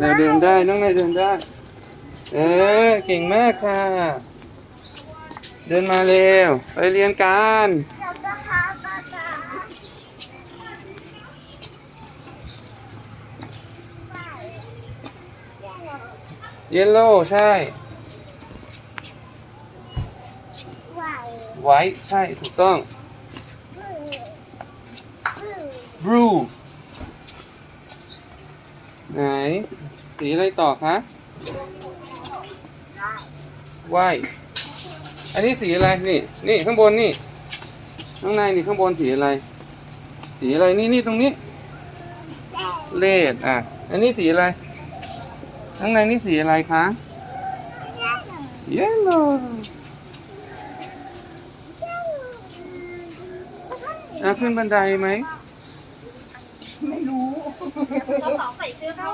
เดี๋ยวเดินได้น้องนายเดินได้ เออเก่งมากค่ะ เดินมาเร็ว ไปเรียนกันเรเยลโล่ใช่ไว้ใช่ถูกต้องบลูบลู blue ไหน สีอะไรต่อคะ white อันนี้สีอะไรนี่ นี่ข้างบนนี่ ข้างในนี่ข้างบนสีอะไร สีอะไรนี่นี่ตรงนี้ เลดอะ อันนี้สีอะไร ข้างในนี่สีอะไรคะ yellow อะขึ้นบันไดไหม ไม่รู้ เราสองใส่ชื่อเข้า